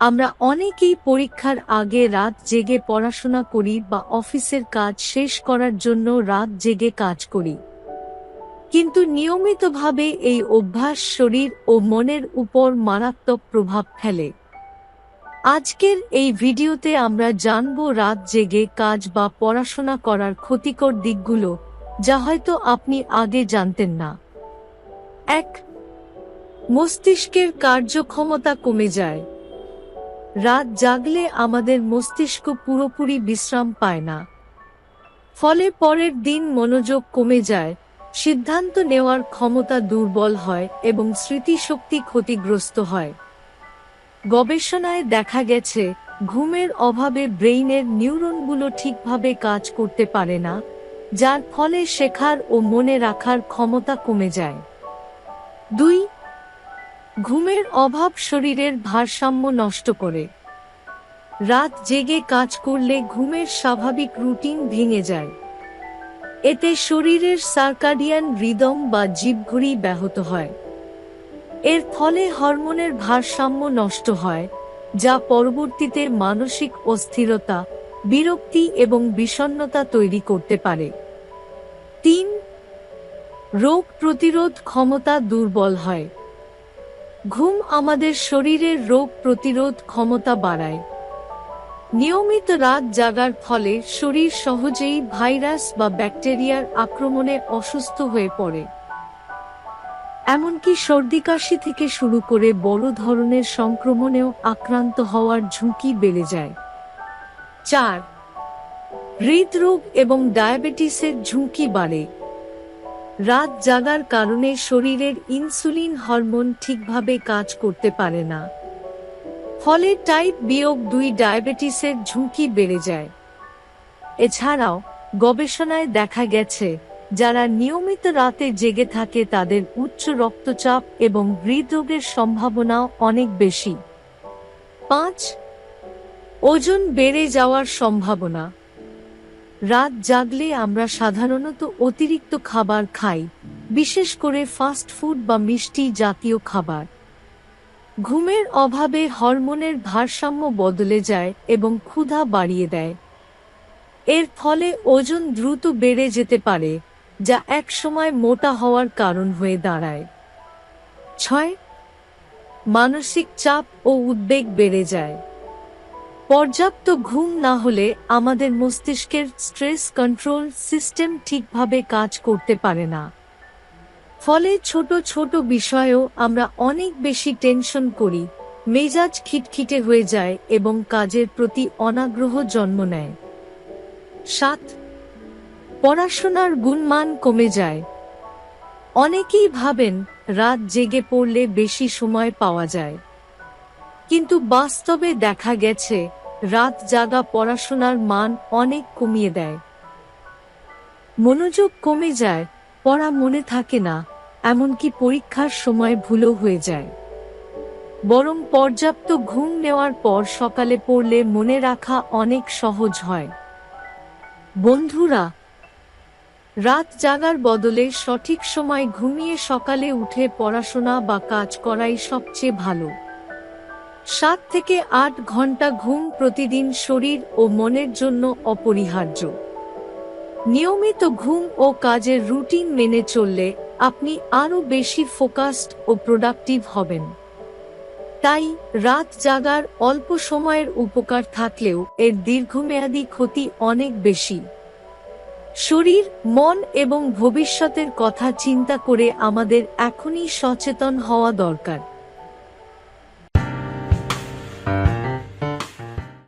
আমরা অনেকেই পরীক্ষার আগে রাত জেগে পড়াশোনা করি বা অফিসের কাজ শেষ করার জন্য রাত জেগে কাজ করি। কিন্তু নিয়মিতভাবে এই অভ্যাস শরীর ও মনের উপর মারাত্মক প্রভাব ফেলে। আজকের এই ভিডিওতে আমরা জানব রাত জেগে কাজ বা পড়াশোনা করার ক্ষতিকর দিকগুলো, যা হয়তো আপনি আগে জানতেন না। এক, মস্তিষ্কের কার্যক্ষমতা কমে যায়। রাত জাগলে আমাদের মস্তিষ্ক পুরোপুরি বিশ্রাম পায় না। ফলে পরের দিন মনোযোগ কমে যায়, সিদ্ধান্ত নেওয়ার ক্ষমতা দুর্বল হয় এবং স্মৃতিশক্তি ক্ষতিগ্রস্ত হয়। গবেষণায় দেখা গেছে, ঘুমের অভাবে ব্রেইনের নিউরনগুলো ঠিকভাবে কাজ করতে পারে না, যার ফলে শেখার ও মনে রাখার ক্ষমতা কমে যায়। দুই ঘুমের অভাব শরীরের ভারসাম্য নষ্ট করে। রাত জেগে কাজ করলে ঘুমের স্বাভাবিক রুটিন ভেঙে যায়। এতে শরীরের সার্কাডিয়ান রিদম বা জীবঘড়ি ব্যাহত হয়। এর ফলে হরমোনের ভারসাম্য নষ্ট হয়, যা পরবর্তীতে মানসিক অস্থিরতা, বিরক্তি এবং বিষণ্ণতা তৈরি করতে পারে। তিন, রোগ প্রতিরোধ ক্ষমতা দুর্বল হয়। ঘুম আমাদের শরীরের রোগ প্রতিরোধ ক্ষমতা বাড়ায়। নিয়মিত রাত জাগার ফলে শরীর সহজেই ভাইরাস বা ব্যাকটেরিয়ার আক্রমণে অসুস্থ হয়ে পড়ে। এমনকি সর্দি কাশি থেকে শুরু করে বড় ধরনের সংক্রমণেও আক্রান্ত হওয়ার ঝুঁকি বেড়ে যায়। চার, হৃদরোগ এবং ডায়াবেটিসের ঝুঁকি বাড়ে। রাত জাগার কারণে শরীরের ইনসুলিন হরমোন ঠিকভাবে কাজ করতে পারে না। ফলে টাইপ বিয়োগ দুই ডায়াবেটিসের ঝুঁকি বেড়ে যায়। এছাড়াও, গবেষণায় দেখা গেছে, যারা নিয়মিত রাতে জেগে থাকে তাদের উচ্চ রক্তচাপ এবং হৃদরোগের সম্ভাবনাও অনেক বেশি। পাঁচ, ওজন বেড়ে যাওয়ার সম্ভাবনা। রাত জাগলে আমরা সাধারণত অতিরিক্ত খাবার খাই, বিশেষ করে ফাস্ট ফুড বা মিষ্টি জাতীয় খাবার। ঘুমের অভাবে হরমোনের ভারসাম্য বদলে যায় এবং ক্ষুধা বাড়িয়ে দেয়। এর ফলে ওজন দ্রুত বেড়ে যেতে পারে, যা একসময় মোটা হওয়ার কারণ হয়ে দাঁড়ায়। ছয়, মানসিক চাপ ও উদ্বেগ বেড়ে যায়। পর্যাপ্ত ঘুম না হলে আমাদের মস্তিষ্কের স্ট্রেস কন্ট্রোল সিস্টেম ঠিকভাবে কাজ করতে পারে না। ফলে ছোট ছোট বিষয়েও আমরা অনেক বেশি টেনশন করি, মেজাজ খিটখিটে হয়ে যায় এবং কাজের প্রতি অনাগ্রহ জন্ম নেয়। সাত, পড়াশোনার গুণমান কমে যায়। অনেকেই ভাবেন, রাত জেগে পড়লে বেশি সময় পাওয়া যায়। কিন্তু বাস্তবে দেখা গেছে রাত জাগা পড়াশোনার মান অনেক কমিয়ে দেয়। মনোযোগ কমে যায়, পড়া মনে থাকে না, এমনকি পরীক্ষার সময় ভুলও হয়ে যায়। বরং পর্যাপ্ত ঘুম নেওয়ার পর সকালে পড়লে মনে রাখা অনেক সহজ হয়। বন্ধুরা, রাত জাগার বদলে সঠিক সময় ঘুমিয়ে সকালে উঠে পড়াশোনা বা কাজ করাই সবচেয়ে ভালো। সাত থেকে আট ঘণ্টা ঘুম প্রতিদিন শরীর ও মনের জন্য অপরিহার্য। নিয়মিত ঘুম ও কাজের রুটিন মেনে চললে আপনি আরও বেশি ফোকাসড ও প্রোডাক্টিভ হবেন। তাই রাত জাগার অল্প সময়ের উপকার থাকলেও এর দীর্ঘমেয়াদী ক্ষতি অনেক বেশি। শরীর, মন এবং ভবিষ্যতের কথা চিন্তা করে আমাদের এখনই সচেতন হওয়া দরকার।